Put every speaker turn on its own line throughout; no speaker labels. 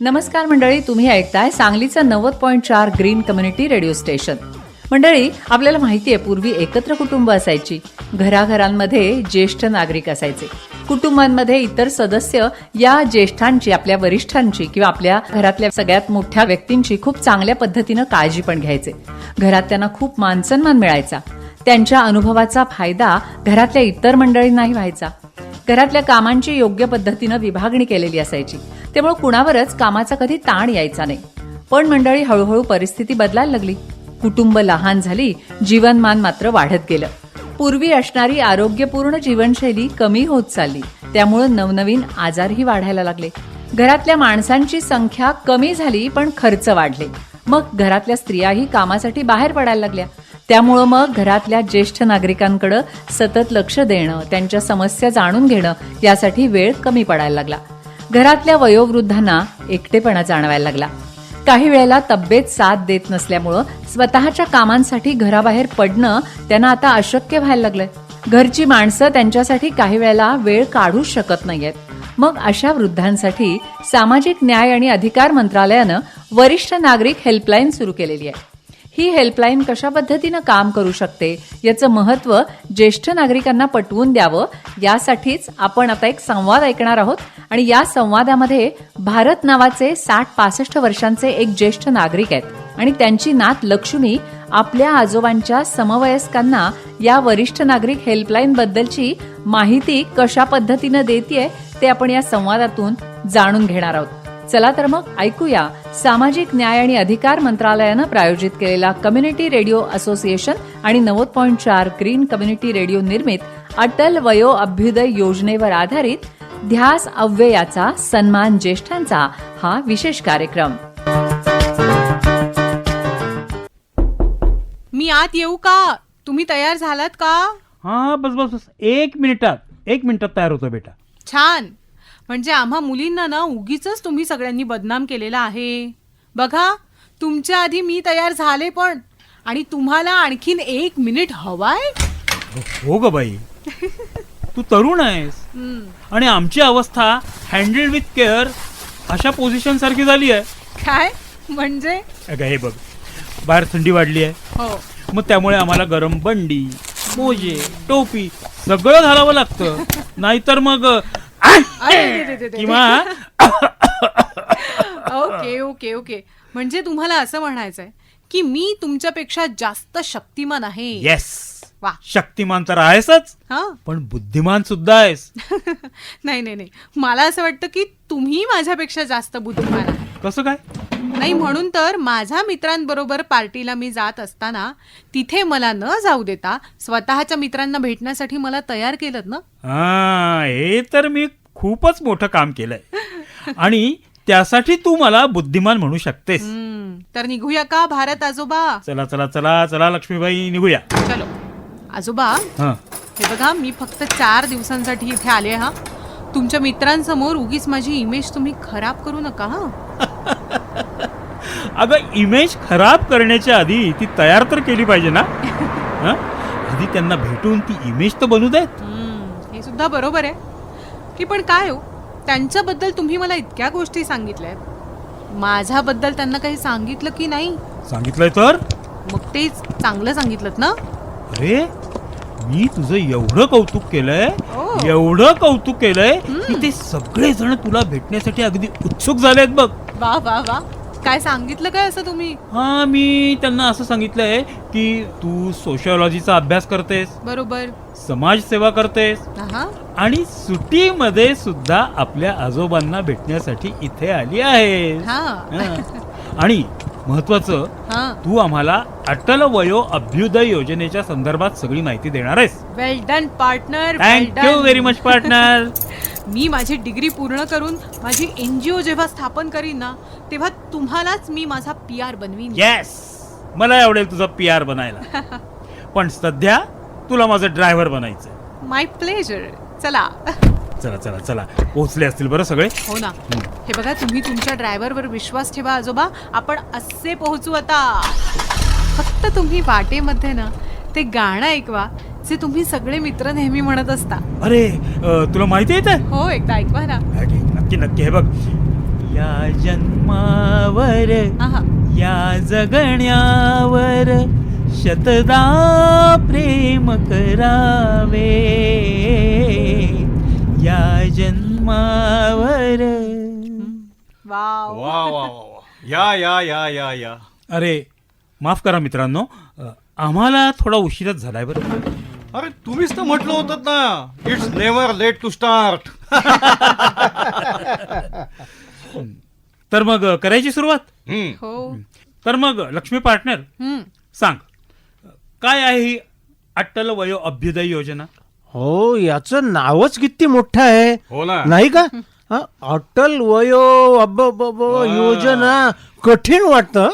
नमस्कार मंडळी तुम्ही ऐकताय सांगलीचं नव्वद पॉईंट चार ग्रीन कम्युनिटी रेडिओ स्टेशन. मंडळी आपल्याला माहिती आहे पूर्वी एकत्र कुटुंब असायची. घराघरांमध्ये ज्येष्ठ नागरिक असायचे. कुटुंबांमध्ये इतर सदस्य या ज्येष्ठांची आपल्या वरिष्ठांची किंवा आपल्या घरातल्या सगळ्यात मोठ्या व्यक्तींची खूप चांगल्या पद्धतीनं काळजी पण घ्यायचे. घरात त्यांना खूप मानसन्मान मिळायचा. त्यांच्या अनुभवाचा फायदा घरातल्या इतर मंडळींनाही व्हायचा. घरातल्या कामांची योग्य पद्धतीनं विभागणी केलेली असायची. त्यामुळे कुणावरच कामाचा कधी ताण यायचा नाही. पण मंडळी हळूहळू परिस्थिती बदलायला लागली. कुटुंब लहान झाली जीवनमान मात्र वाढत गेलं. पूर्वी असणारी आरोग्यपूर्ण जीवनशैली कमी होत चालली. त्यामुळे नवनवीन आजारही वाढायला लागले. घरातल्या माणसांची संख्या कमी झाली पण खर्च वाढले. मग घरातल्या स्त्रियाही कामासाठी बाहेर पडायला लागल्या. त्यामुळं मग घरातल्या ज्येष्ठ नागरिकांकडे सतत लक्ष देणं त्यांच्या समस्या जाणून घेणं यासाठी वेळ कमी पडायला लागला. घरातल्या वयोवृद्धांना एकटेपणा जाणवायला लागला. काही वेळेला तब्येत साथ देत नसल्यामुळं स्वतःच्या कामांसाठी घराबाहेर पडणं त्यांना आता अशक्य व्हायला लागलंय. घरची माणसं त्यांच्यासाठी काही वेळेला वेळ काढू शकत नाहीयेत. मग अशा वृद्धांसाठी सामाजिक न्याय आणि अधिकार मंत्रालयानं वरिष्ठ नागरिक हेल्पलाईन सुरू केलेली आहे. ही हेल्पलाईन कशा पद्धतीनं काम करू शकते? याचं महत्त्व ज्येष्ठ नागरिकांना पटवून द्यावं. यासाठीच आपण आता एक संवाद ऐकणार आहोत. आणि या संवादामध्ये भारत नावाचे साठ पासष्ट वर्षांचे एक ज्येष्ठ नागरिक आहेत. आणि त्यांची नात लक्ष्मी आपल्या आजोबांच्या समवयस्कांना या वरिष्ठ नागरिक हेल्पलाईन बद्दलची माहिती कशा पद्धतीनं देते ते आपण या संवादातून जाणून घेणार आहोत. चला तर मग ऐकूया सामाजिक न्याय आणि अधिकार मंत्रालयानं प्रायोजित केलेला कम्युनिटी रेडिओ असोसिएशन आणि नव्वद पॉईंट चार ग्रीन कम्युनिटी रेडिओ निर्मित अटल वयो अभ्युदय योजनेवर आधारित ध्यास अव्ययाचा सन्मान ज्येष्ठांचा हा विशेष कार्यक्रम.
मी आत येऊ का? तुम्ही तयार झालात का?
हा बस बस बस. एक मिनिटात. एक मिनिटात तयार होतो बेटा.
छान. म्हणजे आम्हा मुलींना ना उगीच तुम्ही सगळ्यांनी बदनाम केलेला आहे. बघा तुमच्या आधी मी तयार झाले पण आणि तुम्हाला आणखीन एक मिनिट हवाय?
हो ग बाई. तू तरुण आहेस. आणि आमची अवस्था हँडल विथ केअर अशा पोझिशन सारखी झाली आहे.
काय? म्हणजे?
अगं हे बघ. बाहेर थंडी वाढली आहे.
हो.
मग त्यामुळे आम्हाला गरम बंडी मोजे टोपी सगळं घालावं लागतं. नाहीतर मग. किंवा
ओके ओके ओके. म्हणजे तुम्हाला असं म्हणायचंय की मी तुमच्यापेक्षा जास्त शक्तिमान आहे.
येस
वा.
शक्तिमान तर आहेसच
हा.
पण बुद्धिमान सुद्धा आहेस.
नाही नाही नाही. मला असं वाटतं की तुम्ही माझ्यापेक्षा जास्त बुद्धिमान आहे
कसं काय?
नाही म्हणून तर माझ्या मित्रांबरोबर पार्टीला मी जात असताना तिथे मला न जाऊ देता स्वतःच्या मित्रांना भेटण्यासाठी मला तयार केलं ना.
हा हे तर मी खूपच मोठं काम केलंय. आणि त्यासाठी तू मला बुद्धिमान म्हणू शकतेस.
हम्म, तर निघूया का भारत आजोबा?
चला चला चला चला लक्ष्मीबाई निघूया.
चलो. आजोबा
हा.
हे बघा मी फक्त चार दिवसांसाठी इथे आले हा. तुमच्या मित्रांसमोर उगीच माझी इमेज तुम्ही खराब करू नका हा.
अगं इमेज खराब करण्याच्या आधी ती तयार तर केली पाहिजे ना? हा? आधी त्यांना भेटून ती इमेज तर बनू देत.
हम्म, हे सुद्धा बरोबर आहे. की पण काय हो त्यांच्याबद्दल तुम्ही मला इतक्या गोष्टी सांगितल्यात. माझ्याबद्दल त्यांना काही सांगितलं की नाही?
सांगितलंय तर?
मग ते चांगलं सांगितलं ना?
अरे मी तुझं एवढं कौतुक केलंय. एवढं कौतुक केलंय की ते सगळे जण तुला भेटण्यासाठी अगदी उत्सुक झालेत बघ.
वा वा वा. काय सांगितलं काय असं तुम्ही?
हा मी त्यांना असं सांगितलंय की तू सोशिओलॉजीचा अभ्यास करतेस.
बरोबर.
समाजसेवा करतेस.
हा
आणि सुट्टीमध्ये सुद्धा आपल्या आजोबांना भेटण्यासाठी इथे आली आहे
हा.
आणि महत्वाचं
हा.
तू आम्हाला अटल वयो अभ्युदय योजनेच्या संदर्भात सगळी माहिती देणार आहेस.
Well done partner
thank you very much partner
मी माझी डिग्री पूर्ण करून माझी एनजीओ जेव्हा स्थापन करीन ना तेव्हा तुम्हालाच मी माझा पी आर बनवीन.
येस मला आवडेल तुझा पी आर बनायला. पण सध्या तुला माझं ड्रायव्हर बनायचं
माय प्लेजर चला.
चला चला चला. पोहोचले असतील बरं सगळे?
हो ना. हे बघा तुम्ही तुमच्या ड्रायव्हरवर विश्वास ठेवा आजोबा. आपण असे पोहोचू आता. फक्त तुम्ही वाटेमध्ये ना ते गाणं ऐकवा जे तुम्ही सगळे मित्र नेहमी म्हणत असता.
अरे अ, तुला माहिती आहे ते?
हो एकदा ऐकवा ना.
नक्की नक्की. हे बघ. या जन्मावर
आहा.
या जगण्यावर शतदा प्रेम करावे. या जन्मावर.
वाव.
वा वा वा वा. या या या या या.
अरे माफ करा मित्रांनो. अ, आम्हाला थोडा उशीरच झालाय बरं.
अरे तुम्हीच तर म्हटलं होतं ना it's never late to start
तर मग अ, करायची सुरुवात?
हो.
तर मग लक्ष्मी पार्टनर
हम्म.
सांग. काय आहे ही अट्टल वयो अभ्युदय योजना?
हो याचं नावच किती मोठं आहे.
हो ना.
नाही का? हा, अटल वयो योजना. कठीण वाटतं.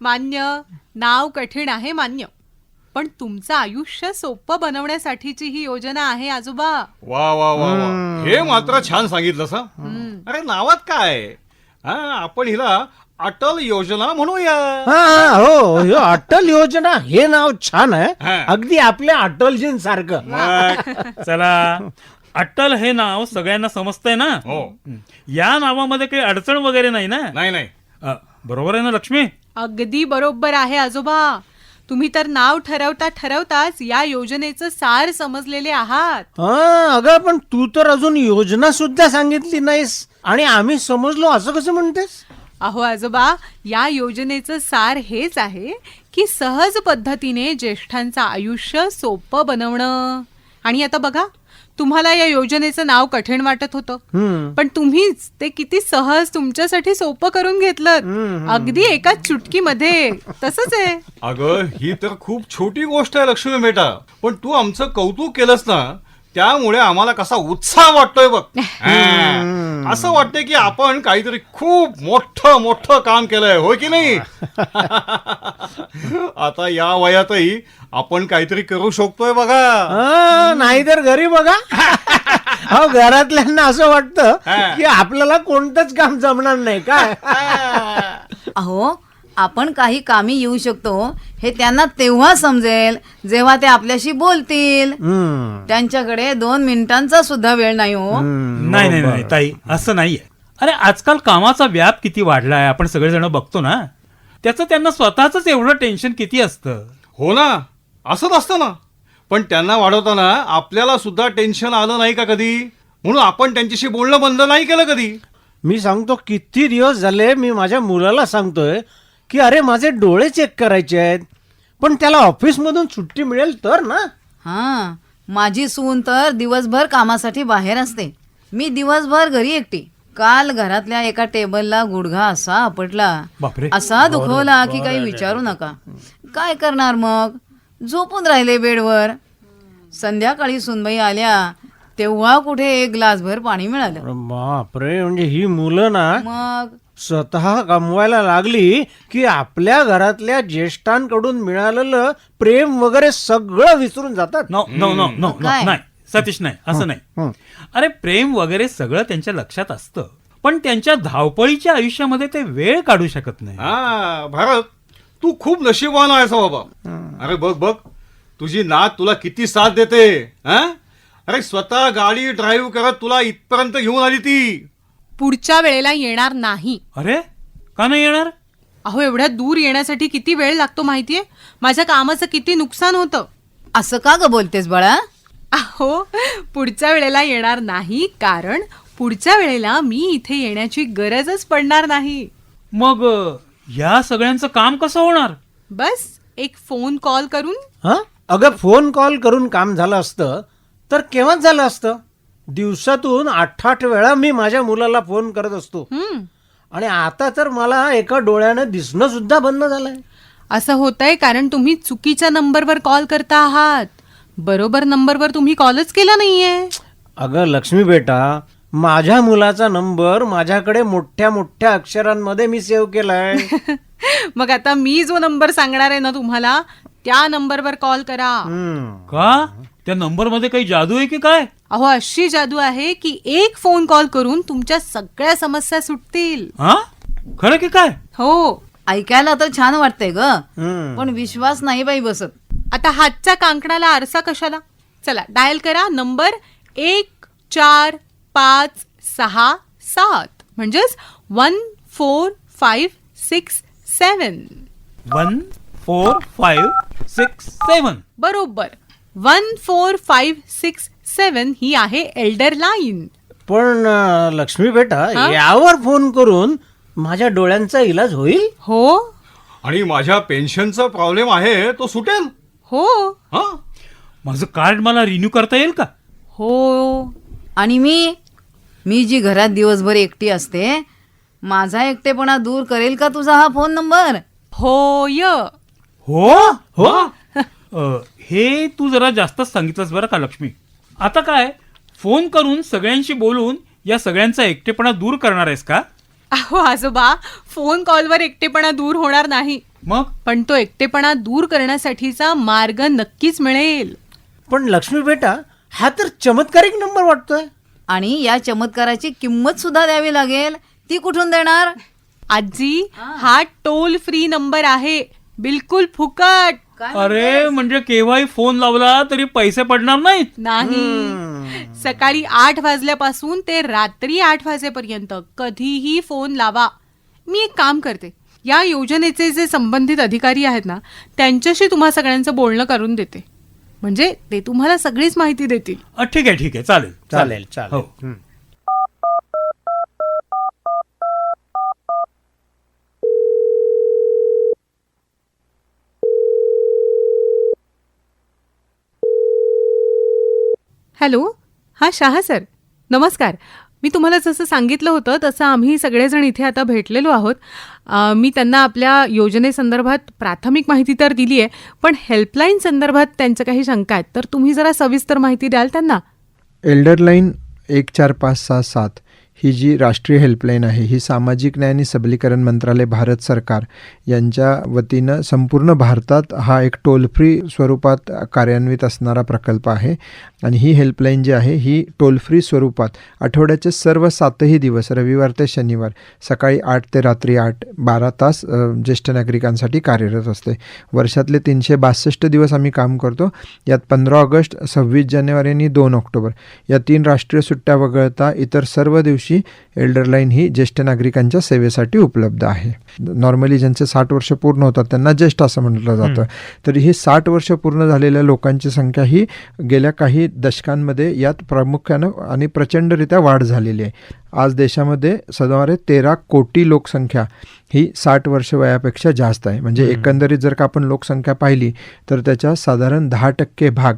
मान्य. नाव कठीण आहे मान्य. पण तुमचं आयुष्य सोपं बनवण्यासाठीची ही योजना आहे आजोबा.
वा वा वा वा. हे मात्र छान सांगितलं सा अरे नावात काय? हा आपण हिला अटल योजना म्हणूया.
हा हा, हो हो, अटल योजना हे नाव छान आहे.
हा.
अगदी आपल्या अटलजींसारखं.
मग,
चला अट्टल हे नाव सगळ्यांना समजतंय ना?
हो.
या नावामध्ये काही अडचण वगैरे नाही ना?
नाही नाही.
अ, बरोबर आहे ना लक्ष्मी?
अगदी बरोबर आहे आजोबा. तुम्ही तर नाव ठरवता ठरवताच या योजनेचं सार समजलेले आहात.
हा अगं पण तू तर अजून योजना सुद्धा सांगितली नाहीस. आणि आम्ही समजलो असं कसं म्हणतेस?
अहो आजोबा या योजनेचं सार हेच आहे की सहज पद्धतीने ज्येष्ठांचं आयुष्य सोपं बनवणं. आणि आता बघा तुम्हाला या योजनेचं नाव कठीण वाटत होतं. पण तुम्हीच ते किती सहज तुमच्यासाठी सोपं करून घेतलं अगदी एकाच चुटकीमध्ये. तसंच आहे.
अगं ही तर खूप छोटी गोष्ट आहे लक्ष्मी बेटा. पण तू आमचं कौतुक केलंस ना त्यामुळे आम्हाला कसा उत्साह वाटतोय बघ. असं वाटतंय की आपण काहीतरी खूप मोठं मोठं काम केलंय होय की नाही? आता या वयातही आपण काहीतरी करू शकतोय बघा.
हा, नाहीतर घरी बघा. हो घरातल्यांना असं वाटतं. की आपल्याला कोणतंच काम जमणार नाही काय?
अहो आपण काही कामी येऊ शकतो हे त्यांना तेव्हा समजेल जेव्हा ते आपल्याशी बोलतील. त्यांच्याकडे दोन मिनिटांचा सुद्धा वेळ नाही हो.
नाही नाही नाही ताई असं नाहीये. अरे आजकाल कामाचा व्याप किती वाढलाय आपण सगळेजण बघतो ना? त्याचं त्यांना स्वतःच एवढं टेन्शन किती असतं?
हो ना असंच असतं ना. पण त्यांना वाढवताना आपल्याला सुद्धा टेन्शन आलं नाही का कधी? म्हणून आपण त्यांच्याशी बोलणं बंद नाही केलं कधी?
मी सांगतो किती दिवस झाले मी माझ्या मुलाला सांगतोय की अरे माझे डोळे चेक करायचे आहेत. पण त्याला ऑफिसमधून सुट्टी मिळेल तर ना?
हा माझी सून तर दिवसभर कामासाठी बाहेर असते. मी दिवसभर घरी एकटी. काल घरातल्या एका टेबलला गुडघा असा आपटला.
बापरे.
असा दुखवला की काही विचारू नका. काय करणार मग? झोपून राहिले बेडवर. संध्याकाळी सुनबाई आल्या. तेव्हा कुठे एक ग्लासभर पाणी मिळालं.
अरे बापरे म्हणजे ही मुलं ना
मग?
स्वतः कमवायला लागली की आपल्या घरातल्या ज्येष्ठांकडून मिळालेलं प्रेम वगैरे सगळं विसरून जातात.
नो नो नो नो
काय?
नाही. सतीश नाही. असं नाही.
हं.
अरे प्रेम वगैरे सगळं त्यांच्या लक्षात असतं. पण त्यांच्या धावपळीच्या आयुष्यामध्ये ते वेळ काढू शकत नाही.
हा भारत तू खूप नशीबवान आहेस हो बाबा. अरे बघ बघ. तुझी नात तुला किती साथ देते हा? अरे स्वतः गाडी ड्राईव्ह करत तुला इथपर्यंत घेऊन आली ती.
पुढच्या वेळेला येणार नाही.
अरे? का नाही येणार?
अहो एवढ्या दूर येण्यासाठी किती वेळ लागतो माहितीये? माझ्या कामाचं किती नुकसान होतं.
असं का ग बोलतेस बाळा?
अहो पुढच्या वेळेला येणार नाही कारण पुढच्या वेळेला मी इथे येण्याची गरजच पडणार नाही.
मग अ, या सगळ्यांचं काम कसं होणार?
बस एक फोन कॉल करून.
हा? अगं फोन कॉल करून काम झालं असतं तर केव्हाच झालं असतं? दिवसातून आठ आठ वेळा मी माझ्या मुलाला फोन करत असतो.
हम्म.
आणि आता तर मला एका डोळ्यानं दिसणं सुद्धा बंद झालंय.
असं होतंय कारण तुम्ही चुकीच्या नंबरवर कॉल करता आहात. बरोबर नंबरवर तुम्ही कॉलच केला नाहीये.
अगं लक्ष्मी बेटा माझ्या मुलाचा नंबर माझ्याकडे मोठ्या मोठ्या अक्षरांमध्ये मी सेव्ह केलाय.
मग आता मी जो नंबर सांगणार आहे ना तुम्हाला त्या नंबरवर कॉल करा.
हम्म.
का? त्या नंबरमध्ये काही जादू आहे की काय?
अहो अशी जादू आहे की एक फोन कॉल करून तुमच्या सगळ्या समस्या सुटतील.
हा? खरं की काय?
हो.
ऐकायला तर छान वाटतंय ग. पण विश्वास नाही बाई बसत.
आता हातच्या कांकणाला आरसा कशाला? चला डायल करा. नंबर एक चार पाच सहा सात. म्हणजेच one four five six seven
one four five six seven
बरोबर. One four five six seven ही आहे एल्डर लाईन.
पण अं, लक्ष्मी बेटा
हा?
यावर फोन करून माझ्या डोळ्यांचा इलाज होईल?
हो.
आणि माझ्या पेन्शनचा प्रॉब्लेम आहे तो सुटेल?
हो.
हा?
माझं कार्ड मला रिन्यू करता येईल का?
हो.
आणि मी मी जी घरात दिवसभर एकटी असते माझा एकटेपणा दूर करेल का तुझा हा फोन नंबर?
होय.
हो? हो? अ, हे तू जरा जास्तच सांगितलंस बरं का लक्ष्मी. आता काय फोन करून सगळ्यांशी बोलून या सगळ्यांचा एकटेपणा दूर करणार आहेस का?
अहो आजोबा फोन कॉलवर एकटेपणा दूर होणार नाही.
मग?
पण तो एकटेपणा दूर करण्यासाठीचा मार्ग नक्कीच मिळेल.
पण लक्ष्मी बेटा हा तर चमत्कारिक नंबर वाटतोय.
आणि या चमत्काराची किंमत सुद्धा द्यावी लागेल. ती कुठून देणार?
आजी हा टोल फ्री नंबर आहे. बिलकुल फुकट.
अरे म्हणजे केव्हाही फोन लावला तरी पैसे पडणार नाहीत.
नाही. सकाळी आठ वाजल्यापासून ते रात्री आठ वाजेपर्यंत कधीही फोन लावा. मी एक काम करते. या योजनेचे जे संबंधित अधिकारी आहेत ना त्यांच्याशी तुम्हा सगळ्यांचं बोलणं करून देते. म्हणजे ते तुम्हाला सगळीच माहिती देतील.
अ, ठीक आहे ठीक आहे. चालेल.
चालेल चालेल.
हो.
हं.
हॅलो? हां शाह सर. नमस्कार. मी तुम्हाला जसं सांगितलं होतं तसं आम्ही सगळेजण इथे आता भेटलेलो आहोत. अ, मी त्यांना आपल्या योजनेसंदर्भात प्राथमिक माहिती तर दिली आहे पण हेल्पलाईन संदर्भात त्यांच्या काही शंका आहेत. तर तुम्ही जरा सविस्तर माहिती द्याल त्यांना?
एल्डरलाईन एक चार पाच सहा सात. ही जी राष्ट्रीय हेल्पलाईन आहे ही सामाजिक न्याय आणि सबलीकरण मंत्रालय भारत सरकार यांच्या वतीनं संपूर्ण भारतात हा एक टोल फ्री स्वरूपात कार्यान्वित असणारा प्रकल्प आहे. आणि ही हेल्पलाईन जी आहे ही टोल फ्री स्वरूपात आठवड्याचे सर्व सातही दिवस रविवार ते शनिवार सकाळी आठ ते रात्री आठ बारा तास ज्येष्ठ नागरिकांसाठी कार्यरत असते. वर्षातले तीनशे बासष्ट दिवस आम्ही काम करतो. यात पंधरा ऑगस्ट सव्वीस जानेवारी आणि दोन ऑक्टोबर या तीन राष्ट्रीय सुट्ट्या वगळता इतर सर्व दिवशी एल्डरलाईन ही ज्येष्ठ नागरिकांच्या सेवेसाठी उपलब्ध आहे. नॉर्मली ज्यांचे साठ वर्ष पूर्ण होतात त्यांना ज्येष्ठ असं म्हटलं जातं. तर ही साठ वर्ष पूर्ण झालेल्या लोकांची संख्या ही गेल्या काही दशकांमध्ये यात प्रामुख्यानं आणि प्रचंडरित्या वाढ झालेली आहे. आज देशामध्ये सुमारे तेरा कोटी लोकसंख्या ही साठ वर्ष वयापेक्षा जास्त आहे. म्हणजे एकंदरीत जर का आपण लोकसंख्या पाहिली तर त्याच्या साधारण दहा टक्के भाग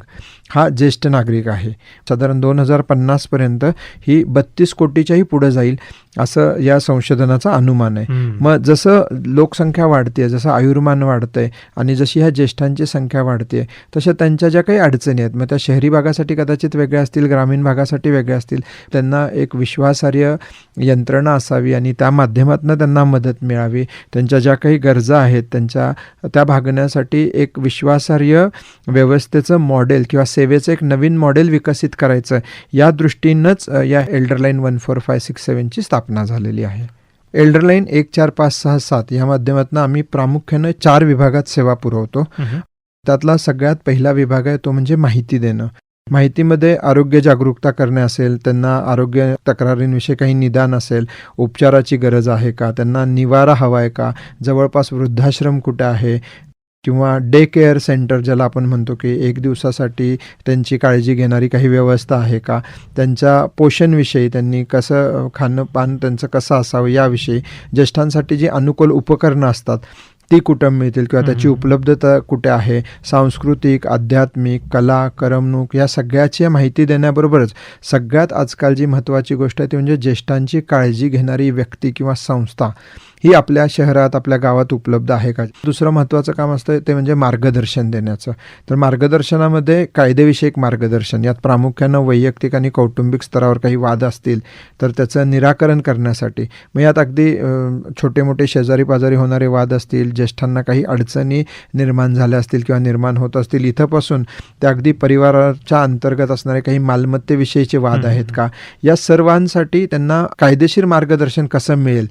हा ज्येष्ठ नागरिक आहे. साधारण दोन हजार पन्नासपर्यंत ही बत्तीस कोटीच्याही पुढे जाईल असं या संशोधनाचा अनुमान आहे. मग जसं लोकसंख्या वाढते जसं आयुर्मान वाढतंय आणि जशी ह्या ज्येष्ठांची संख्या वाढते तशा त्यांच्या ज्या काही अडचणी आहेत मग त्या शहरी भागासाठी कदाचित वेगळ्या असतील ग्रामीण भागासाठी वेगळ्या असतील त्यांना एक विश्वासार्ह यंत्रणा असावी आणि त्या माध्यमातून त्यांना मदत मिळावी. त्यांच्या ज्या काही गरजा आहेत त्यांच्या त्या भागण्यासाठी एक विश्वासार्ह व्यवस्थेचं मॉडेल किंवा सेवेचं एक नवीन मॉडेल विकसित करायचं या दृष्टीनंच या elder line one four five six सेवनची स्थापना झालेली आहे. एल्डरलाईन एक चार पाच सहा सात या माध्यमातून आम्ही प्रामुख्यानं चार विभागात सेवा पुरवतो. त्यातला सगळ्यात पहिला विभाग आहे तो म्हणजे माहिती देणं. माहितीमध्ये आरोग्य जागरूकता करणे असेल त्यांना आरोग्य तक्रारींविषयी काही निदान असेल उपचाराची गरज आहे का त्यांना निवारा हवा आहे का जवळपास वृद्धाश्रम कुठे आहे किंवा डे केअर सेंटर ज्याला आपण म्हणतो की एक दिवसासाठी त्यांची काळजी घेणारी काही व्यवस्था आहे का त्यांच्या पोषणविषयी त्यांनी कसं खाणं पान त्यांचं कसं असावं याविषयी ज्येष्ठांसाठी जी अनुकूल उपकरणं असतात ती कुठं मिळतील किंवा त्याची उपलब्धता कुठे आहे? सांस्कृतिक आध्यात्मिक कला करमणूक या सगळ्याची माहिती देण्याबरोबरच सगळ्यात आजकाल जी महत्त्वाची गोष्ट आहे ती म्हणजे ज्येष्ठांची काळजी घेणारी व्यक्ती किंवा संस्था. ही आपल्या शहरात आपल्या गावात उपलब्ध आहे का? दुसरं महत्त्वाचं काम असतं ते म्हणजे मार्गदर्शन देण्याचं. तर मार्गदर्शनामध्ये कायदेविषयक मार्गदर्शन यात प्रामुख्यानं वैयक्तिक आणि कौटुंबिक स्तरावर काही वाद असतील तर त्याचं निराकरण करण्यासाठी. मग यात अगदी छोटे मोठे शेजारी पाजारी होणारे वाद असतील ज्येष्ठांना काही अडचणी निर्माण झाल्या असतील किंवा निर्माण होत असतील इथंपासून त्या अगदी परिवाराच्या अंतर्गत असणारे काही मालमत्तेविषयीचे वाद आहेत का? या सर्वांसाठी त्यांना कायदेशीर मार्गदर्शन कसं मिळेल?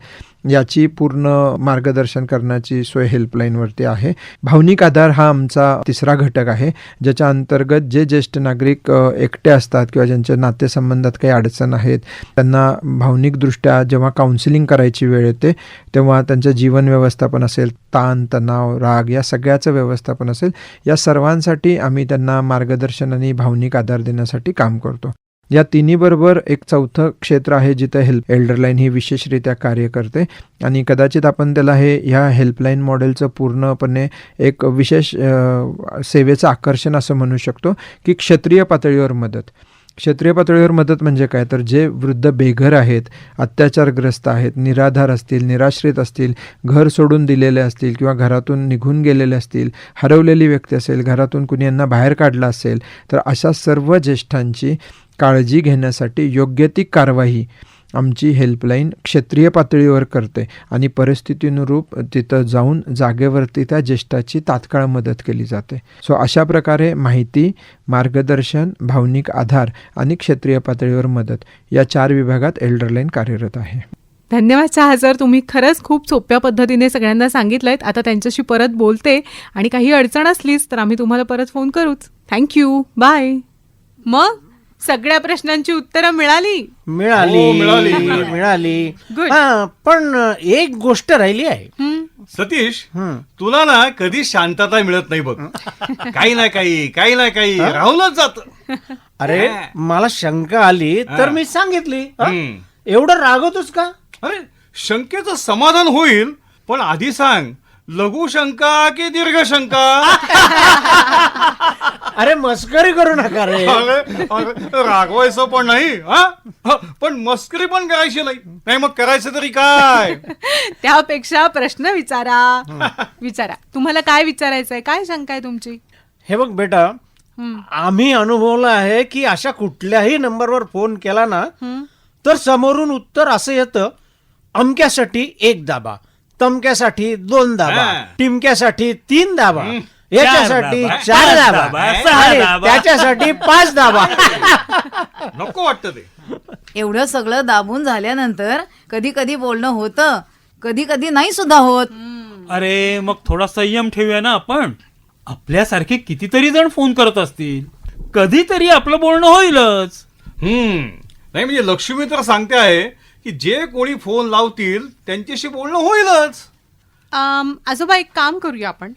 याची पूर्ण मार्गदर्शन करण्याची सोय हेल्पलाईनवरती आहे. भावनिक आधार हा आमचा तिसरा घटक आहे ज्याच्या अंतर्गत जे ज्येष्ठ नागरिक एकटे असतात किंवा ज्यांच्या नातेसंबंधात काही अडचण आहेत त्यांना भावनिकदृष्ट्या जेव्हा काउन्सिलिंग करायची वेळ येते तेव्हा त्यांचं जीवन व्यवस्थापन असेल ताण तणाव राग या सगळ्याचं व्यवस्थापन असेल या सर्वांसाठी आम्ही त्यांना मार्गदर्शन आणि भावनिक आधार देण्यासाठी काम करतो. या तिन्हीबरोबर एक चौथं क्षेत्र आहे जिथं हेल्प एल्डरलाईन ही विशेषरित्या कार्य करते. आणि कदाचित आपण त्याला हे ह्या हेल्पलाईन मॉडेलचं पूर्णपणे एक विशेष सेवेचं आकर्षण असं म्हणू शकतो की क्षेत्रीय पातळीवर मदत. क्षेत्रीय पातळीवर मदत म्हणजे काय? तर जे वृद्ध बेघर आहेत अत्याचारग्रस्त आहेत निराधार असतील निराश्रित असतील घर सोडून दिलेले असतील किंवा घरातून निघून गेलेले असतील हरवलेली व्यक्ती असेल घरातून कुणी यांना बाहेर काढला असेल तर अशा सर्व ज्येष्ठांची काळजी घेण्यासाठी योग्य ती कारवाई आमची हेल्पलाईन क्षेत्रीय पातळीवर करते आणि परिस्थितीनुरूप तिथं जाऊन जागेवरती त्या ज्येष्ठाची तात्काळ मदत केली जाते. सो अशा प्रकारे माहिती मार्गदर्शन भावनिक आधार आणि क्षेत्रीय पातळीवर मदत या चार विभागात एल्डरलाईन कार्यरत आहे.
धन्यवाद शहा सर तुम्ही खरंच खूप सोप्या पद्धतीने सगळ्यांना सांगितलंय आता त्यांच्याशी परत बोलते आणि काही अडचण असलीच तर आम्ही तुम्हाला परत फोन करूच. थँक्यू बाय मग? सगळ्या प्रश्नांची उत्तरं मिळाली
मिळाली
हो, मिळाली.
मिळाली
Good.
हा पण एक गोष्ट राहिली आहे
हं?
सतीश
हं.
तुला ना कधी शांतता मिळत नाही बघ काही ना काही काही ना काही राहूनच जात
अरे मला शंका आली तर
हा.
मी सांगितली हा? एवढं रागवतोस का
अरे शंकेचं समाधान होईल पण आधी सांग लघु शंका की दीर्घ शंका?
अरे मस्करी करू नका रे.
अरे, अरे, रागवायचं पण नाही हा? ह, पण मस्करी पण करायची नाही नाही मग करायचं तरी काय?
त्यापेक्षा प्रश्न विचारा. विचारा. तुम्हाला काय विचारायचं आहे काय शंका आहे तुमची?
हे बघ बेटा. आम्ही अनुभवलं आहे की अशा कुठल्याही नंबरवर फोन केला ना? तर समोरून उत्तर असं येतं अमक्यासाठी एक दाबा. तमक्यासाठी दोन दाबा
हा.
टिमक्यासाठी तीन दाबा याच्यासाठी
दाबा,
चार
पाच
दाबा
दाबा, सहा
आणि
दाबा.
त्याच्यासाठी पाच दाबा.
नको वाटतं ते.
एवढं सगळं दाबून झाल्यानंतर कधी कधी बोलणं होतं कधी कधी नाही सुद्धा होत.
अरे मग थोडा संयम ठेवूया ना आपण? आपल्यासारखे कितीतरी जण फोन करत असतील. कधीतरी आपलं बोलणं होईलच.
हम्म. नाही म्हणजे लक्ष्मी तर सांगते आहे की जे कोणी फोन लावतील त्यांच्याशी बोलणं होईलच.
आजोबा एक काम करूया आपण.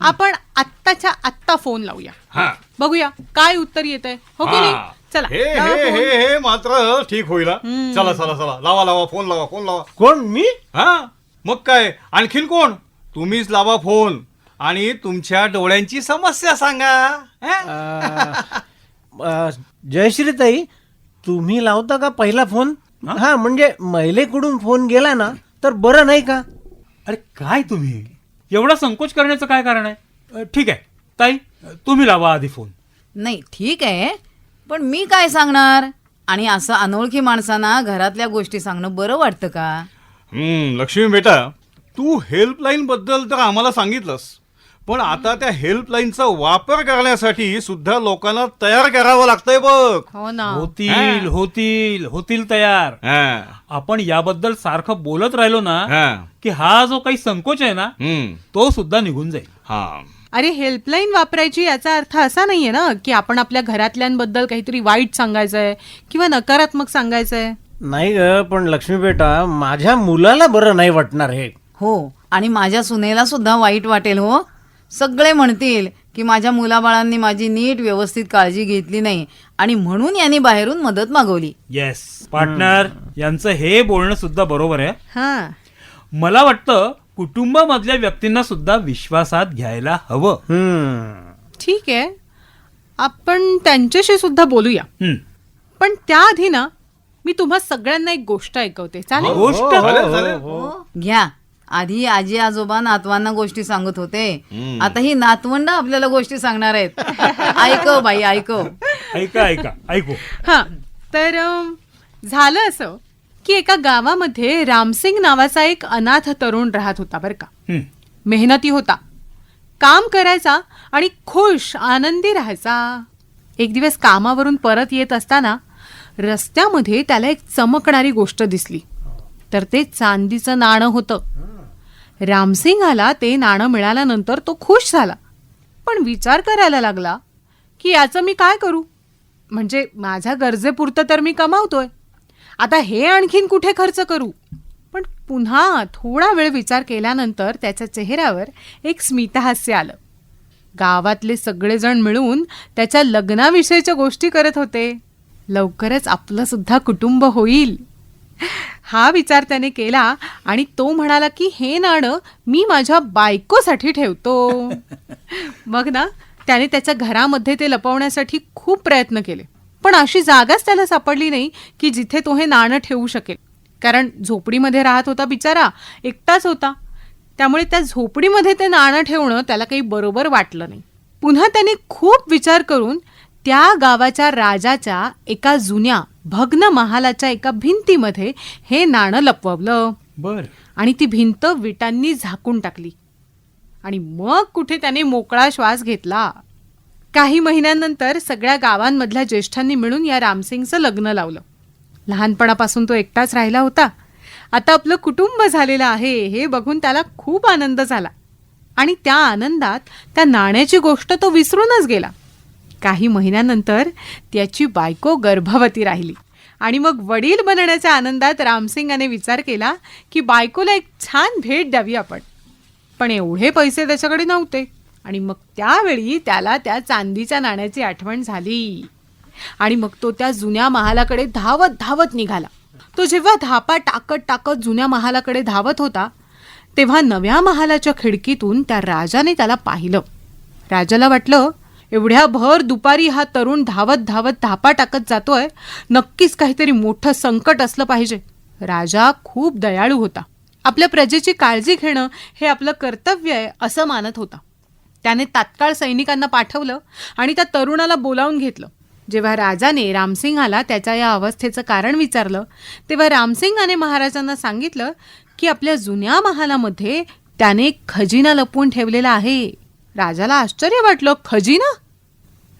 आपण आत्ताच्या आत्ता फोन लावूया.
हा.
बघूया काय उत्तर येत आहे हो की नाही?
हा.
चला
हे
लावा
हे. हे हे मात्र ठीक होईल हा. चला चला चला. लावा लावा फोन लावा फोन लावा.
कोण? मी?
हा. मग काय? आणखीन कोण? तुम्हीच लावा फोन. आणि तुमच्या डोळ्यांची समस्या सांगा. हा?
अ, जयश्रीताई तुम्ही लावता का पहिला फोन? हा? म्हणजे महिलेकडून फोन गेला ना तर बरं नाही का?
अरे काय तुम्ही? एवढा संकोच करण्याचं काय कारण आहे? अ, ठीक आहे. ताई तुम्ही लावा आधी फोन.
नाही ठीक आहे. पण मी काय सांगणार? आणि असं अनोळखी माणसांना घरातल्या गोष्टी सांगणं बरं वाटतं का?
हम्म लक्ष्मी बेटा तू हेल्पलाईन बद्दल तर आम्हाला सांगितलंस. पण आता त्या हेल्पलाईनचा वापर करण्यासाठी सुद्धा लोकांना तयार करावं लागतंय बघ.
हो ना.
होतील होतील होतील तयार.
हा,
आपण याबद्दल सारखं बोलत राहिलो ना
हा,
की हा जो काही संकोच आहे ना
हम्म,
तो सुद्धा निघून जाईल.
हा.
अरे हेल्पलाईन वापरायची याचा अर्थ असा नाहीये ना की आपण आपल्या घरातल्यांबद्दल काहीतरी वाईट सांगायचंय किंवा नकारात्मक सांगायचंय?
नाही ग पण लक्ष्मी बेटा माझ्या मुलाला बरं नाही वाटणार हे.
हो आणि माझ्या सुनेला सुद्धा वाईट वाटेल हो. सगळे म्हणतील की माझ्या मुलाबाळांनी माझी नीट व्यवस्थित काळजी घेतली नाही आणि म्हणून यांनी बाहेरून मदत मागवली.
येस पार्टनर यांचं हे बोलणं सुद्धा बरोबर आहे.
हा.
मला वाटतं कुटुंबामधल्या व्यक्तींना सुद्धा विश्वासात घ्यायला हवं.
हम्म.
ठीक आहे. आपण त्यांच्याशी सुद्धा बोलूया.
हं.
पण त्याआधी ना मी तुम्हा सगळ्यांना एक गोष्ट ऐकवते. चालेल?
गोष्ट
हो, हो. हो.
घ्या. आधी आजी आजोबा नातवांना गोष्टी सांगत होते. आता ही नातवंड आपल्याला गोष्टी सांगणार आहेत. ऐकव बाई ऐकव.
ऐका ऐका ऐकू.
हा तर अम, झालं असं की एका गावामध्ये रामसिंग नावाचा एक अनाथ तरुण राहत होता बरं का.
हं.
मेहनती होता. काम करायचा आणि खुश आनंदी राहायचा. एक दिवस कामावरून परत येत असताना रस्त्यामध्ये त्याला एक चमकणारी गोष्ट दिसली. तर ते चांदीचं नाणं होतं. रामसिंगाला ते नाणं मिळाल्यानंतर तो खुश झाला. पण विचार करायला लागला की याचं मी काय करू? म्हणजे माझ्या गरजेपुरतं तर मी कमावतोय. आता हे आणखीन कुठे खर्च करू? पण पुन्हा थोडा वेळ विचार केल्यानंतर त्याच्या चेहऱ्यावर एक स्मितहास्य आलं. गावातले सगळेजण मिळून त्याच्या लग्नाविषयीच्या गोष्टी करत होते. लवकरच आपलंसुद्धा कुटुंब होईल. हा विचार त्याने केला आणि तो म्हणाला की हे नाणं मी माझ्या बायकोसाठी ठेवतो. मग ना त्याने त्याच्या घरामध्ये ते लपवण्यासाठी खूप प्रयत्न केले. पण अशी जागाच त्याला सापडली नाही की जिथे तो हे नाणं ठेवू शकेल. कारण झोपडीमध्ये राहत होता बिचारा एकटाच होता. त्यामुळे त्या झोपडीमध्ये ते नाणं ठेवणं त्याला काही बरोबर वाटलं नाही. पुन्हा त्याने खूप विचार करून त्या गावाच्या राजाच्या एका जुन्या भग्न महालाच्या एका भिंतीमध्ये हे नाणं लपवलं.
बर.
आणि ती भिंत विटांनी झाकून टाकली. आणि मग कुठे त्याने मोकळा श्वास घेतला? काही महिन्यांनंतर सगळ्या गावांमधल्या ज्येष्ठांनी मिळून या रामसिंगचं लग्न लावलं. लहानपणापासून तो एकटाच राहिला होता. आता आपलं कुटुंब झालेलं आहे हे बघून त्याला खूप आनंद झाला. आणि त्या आनंदात त्या नाण्याची गोष्ट तो विसरूनच गेला. काही महिन्यानंतर त्याची बायको गर्भवती राहिली. आणि मग वडील बनण्याच्या आनंदात रामसिंगाने विचार केला की बायकोला एक छान भेट द्यावी आपण. पण एवढे पैसे त्याच्याकडे नव्हते. आणि मग त्यावेळी त्याला त्या चांदीच्या नाण्याची आठवण झाली. आणि मग तो त्या जुन्या महालाकडे धावत धावत निघाला. तो जेव्हा धापा टाकत टाकत जुन्या महालाकडे धावत होता तेव्हा नव्या महालाच्या खिडकीतून त्या राजाने त्याला पाहिलं. राजाला वाटलं एवढ्या भर दुपारी हा तरुण धावत धावत धापा टाकत जातोय. नक्कीच काहीतरी मोठं संकट असलं पाहिजे. राजा खूप दयाळू होता. आपल्या प्रजेची काळजी घेणं हे आपलं कर्तव्य आहे असं मानत होता. त्याने तात्काळ सैनिकांना पाठवलं आणि त्या तरुणाला बोलावून घेतलं. जेव्हा राजाने रामसिंहाला त्याच्या या अवस्थेचं कारण विचारलं तेव्हा रामसिंगाने महाराजांना सांगितलं की आपल्या जुन्या महालामध्ये त्याने खजिना लपवून ठेवलेला आहे. राजाला आश्चर्य वाटलं. खजिना?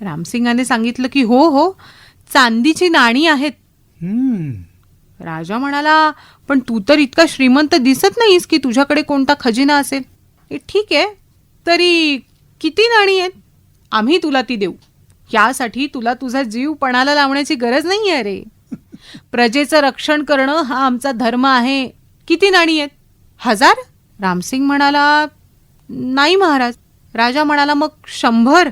रामसिंगाने सांगितलं की हो हो चांदीची नाणी आहेत.
हम्म.
राजा म्हणाला पण तू तर इतका श्रीमंत दिसत नाहीस की तुझ्याकडे कोणता खजिना असेल. ठीक आहे तरी किती नाणी आहेत? आम्ही तुला ती देऊ. यासाठी तुला तुझा जीव पणाला लावण्याची गरज नाही आहे रे. प्रजेचं रक्षण करणं हा आमचा धर्म आहे. किती नाणी आहेत? हजार. रामसिंग म्हणाला नाही महाराज. राजा म्हणाला मग शंभर?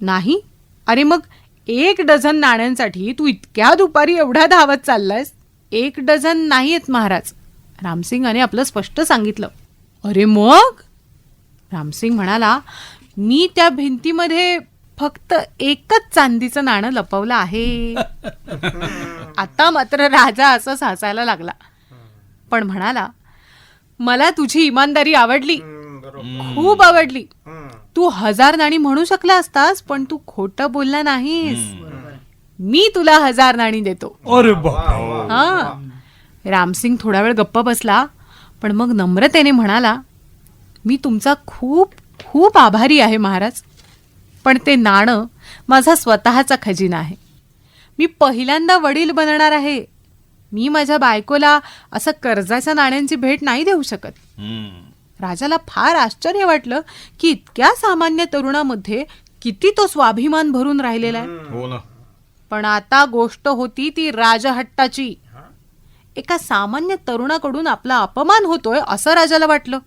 नाही? अरे मग एक डझन नाण्यांसाठी तू इतक्या दुपारी एवढा धावत चाललायस? एक डझन नाही आहेत महाराज. रामसिंगाने आपलं स्पष्ट सांगितलं. अरे मग? रामसिंग म्हणाला मी त्या भिंतीमध्ये फक्त एकच चांदीचं नाणं लपवलं आहे. आता मात्र राजा असं हसायला लागला. पण म्हणाला मला तुझी इमानदारी आवडली. खूप आवडली. तू हजार नाणी म्हणू शकला असतास पण तू खोटं बोलला नाहीस. मी तुला हजार नाणी देतो.
अरे
हा. रामसिंग थोडा वेळ गप्प बसला पण मग नम्रतेने म्हणाला मी तुमचा खूप खूप आभारी आहे महाराज पण ते नाणं माझा स्वतःचा खजिना आहे. मी पहिल्यांदा वडील बनणार आहे. मी माझ्या बायकोला असं कर्जाच्या नाण्यांची भेट नाही देऊ शकत. राजाला फार आश्चर्य वाटलं की इतक्या सामान्य तरुणामध्ये किती तो स्वाभिमान भरून राहिलेला आहे.
हो ना.
पण आता गोष्ट होती ती राजहट्टाची. एका सामान्य तरुणाकडून आपला अपमान होतोय असं राजाला वाटलं.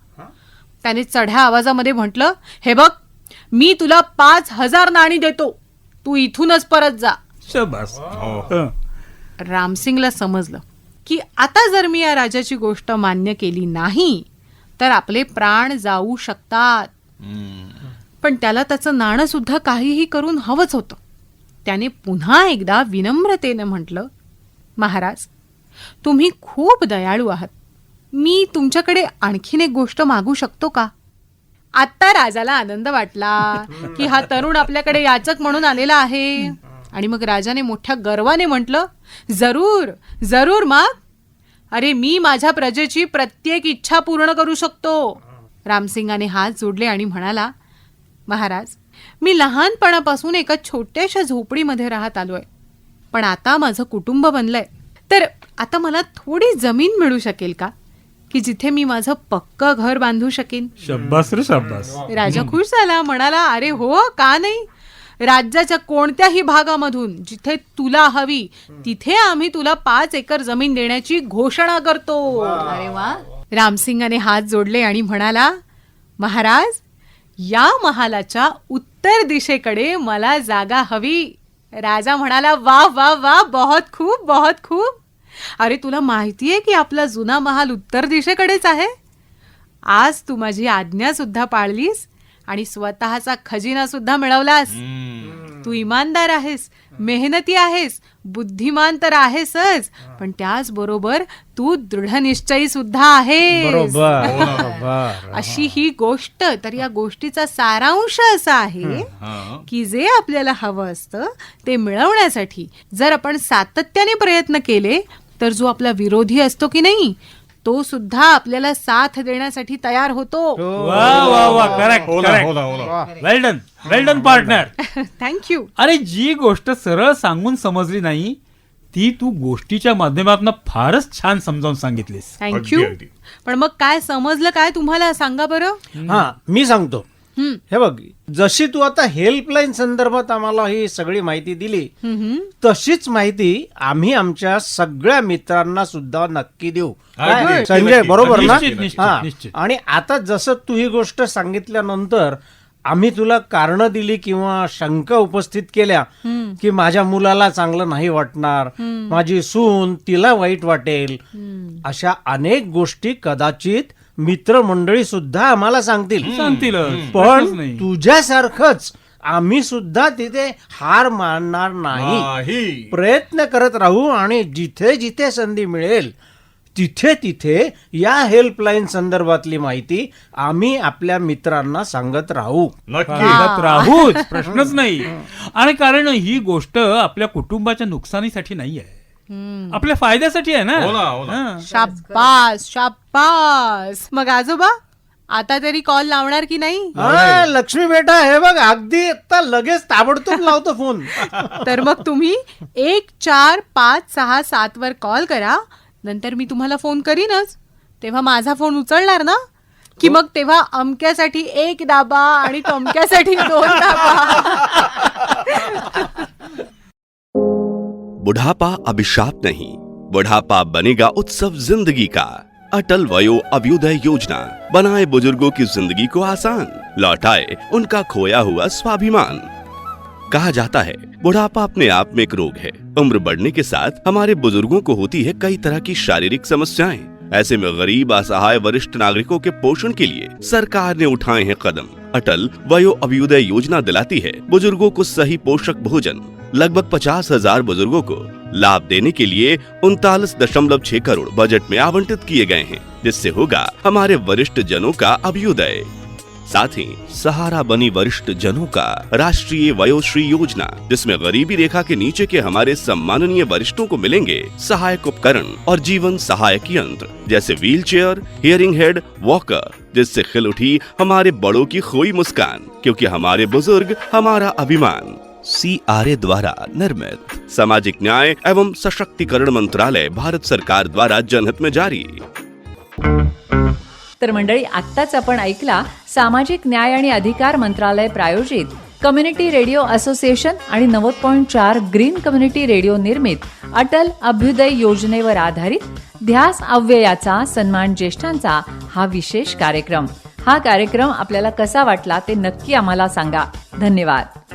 त्याने चढ्या आवाजामध्ये म्हटलं हे बघ मी तुला पाच हजार नाणी देतो. तू इथूनच परत जा.
शबास. हं.
रामसिंगला समजलं की आता जर मी या राजाची गोष्ट मान्य केली नाही तर आपले प्राण जाऊ शकतात. पण त्याला त्याचं नाणं सुद्धा काहीही करून हवंच होतं. त्याने पुन्हा एकदा विनम्रतेने म्हटलं महाराज तुम्ही खूप दयाळू आहात. मी तुमच्याकडे आणखीन एक गोष्ट मागू शकतो का? आत्ता राजाला आनंद वाटला की हा तरुण आपल्याकडे याचक म्हणून आलेला आहे. आणि मग राजाने मोठ्या गर्वाने म्हटलं जरूर जरूर माग. अरे मी माझ्या प्रजेची प्रत्येक इच्छा पूर्ण करू शकतो. रामसिंगाने हात जोडले आणि म्हणाला महाराज मी लहानपणापासून एका छोट्याशा झोपडीमध्ये राहत आलोय. पण आता माझं कुटुंब बनलंय. तर आता मला थोडी जमीन मिळू शकेल का? की जिथे मी माझं पक्क घर बांधू शकेन?
शब्बास रे शब्बास
राजा खुश झाला म्हणाला अरे हो का नाही? राज्याच्या कोणत्याही भागामधून जिथे तुला हवी तिथे आम्ही तुला पाच एकर जमीन देण्याची घोषणा करतो.
अरे वा.
रामसिंगाने हात जोडले आणि म्हणाला महाराज या महालाच्या उत्तर दिशेकडे मला जागा हवी. राजा म्हणाला वा वा वा बहुत खूप बहुत खूप. अरे तुला माहितीये की आपला जुना महाल उत्तर दिशेकडेच आहे? आज तू माझी आज्ञा सुद्धा पाळलीस आणि स्वतःचा खजिना सुद्धा मिळवलास. तू इमानदार आहेस मेहनती आहेस बुद्धिमान तर आहेसच पण त्याचबरोबर तू दृढनिश्चयी सुद्धा आहेस.
बरोबर. बरोबर.
अशी ही गोष्ट तर या गोष्टीचा सारांश असा आहे की जे आपल्याला हवं असतं ते मिळवण्यासाठी जर आपण सातत्याने प्रयत्न केले तर जो आपला विरोधी असतो की नाही तो सुद्धा आपल्याला साथ देण्यासाठी तयार होतो.
वा वा वा. करेक्ट
हो. ना हो ना हो ना.
Well done well done partner
thank you
अरे जी गोष्ट सरळ सांगून समजली नाही ती तू गोष्टीच्या माध्यमातून फारच छान समजावून सांगितलीस.
थँक्यू
अगदी.
पण मग काय समजलं काय तुम्हाला सांगा बरं?
हा मी सांगतो. हे बघ जशी तू आता हेल्पलाईन संदर्भात आम्हाला ही सगळी माहिती दिली. तशीच माहिती आम्ही आमच्या सगळ्या मित्रांना सुद्धा नक्की देऊ
अगदी,
काय?
नक्की,
संजय
नक्की.
बरोबर ना
निश्चित, निश्चित,
हा.
निश्चित.
आणि आता जसं तू ही गोष्ट सांगितल्यानंतर आम्ही तुला कारण दिली किंवा शंका उपस्थित केल्या की माझ्या मुलाला चांगलं नाही वाटणार माझी सून तिला वाईट वाटेल अशा अनेक गोष्टी कदाचित मित्रमंडळी सुद्धा आम्हाला सांगतील.
सांगतील
पण तुझ्यासारखंच आम्ही सुद्धा तिथे हार मानणार नाही.
नाही.
प्रयत्न करत राहू आणि जिथे जिथे संधी मिळेल तिथे तिथे या हेल्पलाईन संदर्भातली माहिती आम्ही आपल्या मित्रांना सांगत राहू.
नक्की.
राहूच. प्रश्नच नाही. आणि कारण ही गोष्ट आपल्या कुटुंबाच्या नुकसानीसाठी नाही आहे आपल्या फायद्यासाठी आहे ना?
हो ना, हो ना.
हा.
शाब्बास शाब्बास मग आजोबा आता तरी कॉल लावणार की नाही?
हा, लक्ष्मी बेटा हे बघ अगदी आता लगेच ताबडतोब लावतो फोन
तर मग तुम्ही एक चार पाच सहा सात वर कॉल करा. नंतर मी तुम्हाला फोन करीनच. तेव्हा माझा फोन उचलणार ना? की मग तेव्हा अमक्यासाठी एक दाबा आणि तमक्यासाठी दोन दाबा.
बुढ़ापा अभिशाप नहीं। बुढ़ापा बनेगा उत्सव ज़िंदगी का। अटल वयो अभ्युदय योजना। बनाए बुज़ुर्गों की ज़िंदगी को आसान। लौटाए उनका खोया हुआ स्वाभिमान। कहा जाता है, बुढ़ापा अपने आप में एक रोग है। उम्र बढ़ने के साथ हमारे बुज़ुर्गों को होती है कई तरह की शारीरिक समस्याएँ। ऐसे में गरीब असहाय वरिष्ठ नागरिकों के पोषण के लिए सरकार ने उठाए हैं कदम। अटल वयो अभ्युदय योजना दिलाती है बुज़ुर्गों को सही पोषक भोजन, लगभग पचास हज़ार बुजुर्गो को लाभ देने के लिए उनतालीस दशमलव छह करोड़ बजट में आवंटित किए गए हैं, जिससे होगा हमारे वरिष्ठ जनों का अभ्युदय। साथ ही सहारा बनी वरिष्ठ जनों का राष्ट्रीय वयोश्री योजना, जिसमें गरीबी रेखा के नीचे के हमारे सम्माननीय वरिष्ठों को मिलेंगे सहायक उपकरण और जीवन सहायक यंत्र, जैसे wheel chair hearing aid, walker, जिससे खिल उठी हमारे बड़ों की खोई मुस्कान, क्योंकि हमारे बुज़ुर्ग हमारा अभिमान। सी आर ए द्वारा निर्मित सामाजिक न्याय एवं सशक्तिकरण मंत्रालय भारत सरकार द्वारा जनहित में जारी।
तर मंडळी आत्ताच आपण ऐकला सामाजिक न्याय आणि अधिकार मंत्रालय प्रायोजित कम्युनिटी रेडिओ असोसिएशन आणि नव्वद पॉईंट चार ग्रीन कम्युनिटी रेडिओ निर्मित अटल अभ्युदय योजनेवर आधारित ध्यास अव्ययाचा सन्मान ज्येष्ठांचा हा विशेष कार्यक्रम. हा कार्यक्रम आपल्याला कसा वाटला ते नक्की आम्हाला सांगा. धन्यवाद.